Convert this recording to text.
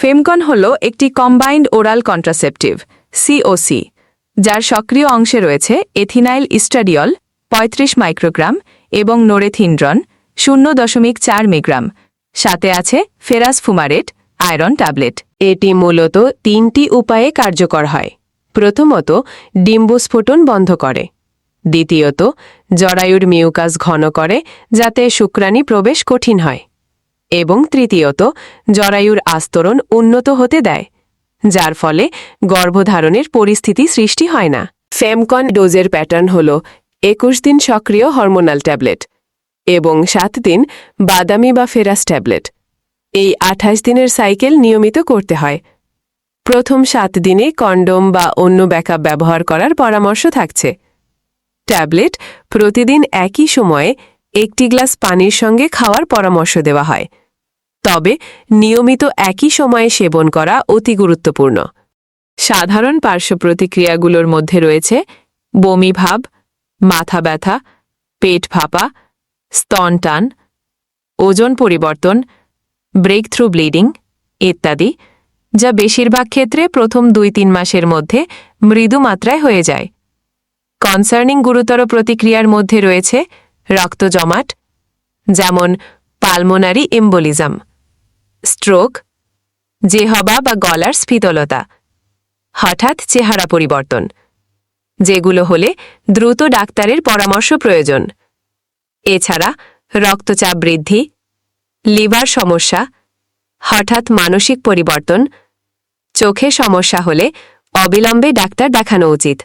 ফেমকন হল একটি combined oral contraceptive COC যার সক্রিয় অংশে রয়েছে এথিনাইল ইস্টাডিয়ল ৩৫ মাইক্রোগ্রাম এবং নোরেথিনড্রন শূন্য দশমিক চার মিগ্রাম। সাথে আছে ফেরাস ফুমারেট আয়রন ট্যাবলেট এটি মূলত তিনটি উপায়ে কার্যকর হয়। প্রথমত, ডিম্বস্ফোটন বন্ধ করে। দ্বিতীয়ত, জরায়ুর মিউকাস ঘন করে যাতে শুক্রাণী প্রবেশ কঠিন হয়। এবং তৃতীয়ত, জরায়ুর আস্তরণ উন্নত হতে দেয়, যার ফলে গর্ভধারণের পরিস্থিতি সৃষ্টি হয় না। ফেমকন ডোজের প্যাটার্ন হল একুশ দিন সক্রিয় হরমোনাল ট্যাবলেট এবং সাত দিন বাদামি বা ফেরাস ট্যাবলেট। এই আঠাশ দিনের সাইকেল নিয়মিত করতে হয়। প্রথম সাত দিনে কন্ডোম বা অন্য ব্যাকআপ ব্যবহার করার পরামর্শ থাকছে। ট্যাবলেট প্রতিদিন একই সময়ে একটি গ্লাস পানির সঙ্গে খাওয়ার পরামর্শ দেওয়া হয়। তবে নিয়মিত একই সময়ে সেবন করা অতি গুরুত্বপূর্ণ। সাধারণ পার্শ্ব প্রতিক্রিয়াগুলোর মধ্যে রয়েছে বমি ভাব, মাথা ব্যথা, পেট ফাঁপা স্তন টান, ওজন পরিবর্তন ব্রেক থ্রু ব্লিডিং ইত্যাদি, যা বেশিরভাগ ক্ষেত্রে প্রথম দুই তিন মাসের মধ্যে মৃদু মাত্রায় হয়ে যায়। কনসার্নিং গুরুতর প্রতিক্রিয়ার মধ্যে রয়েছে রক্ত জমাট যেমন পালমোনারি এম্বোলিজম স্ট্রোক জেহবা বা গলার স্ফীতলতা, হঠাৎ চেহারা পরিবর্তন, যেগুলো হলে দ্রুত ডাক্তারের পরামর্শ প্রয়োজন। এছাড়া রক্তচাপ বৃদ্ধি, লিভার সমস্যা, হঠাৎ মানসিক পরিবর্তন, চোখে সমস্যা হলে অবিলম্বে ডাক্তার দেখানো উচিত।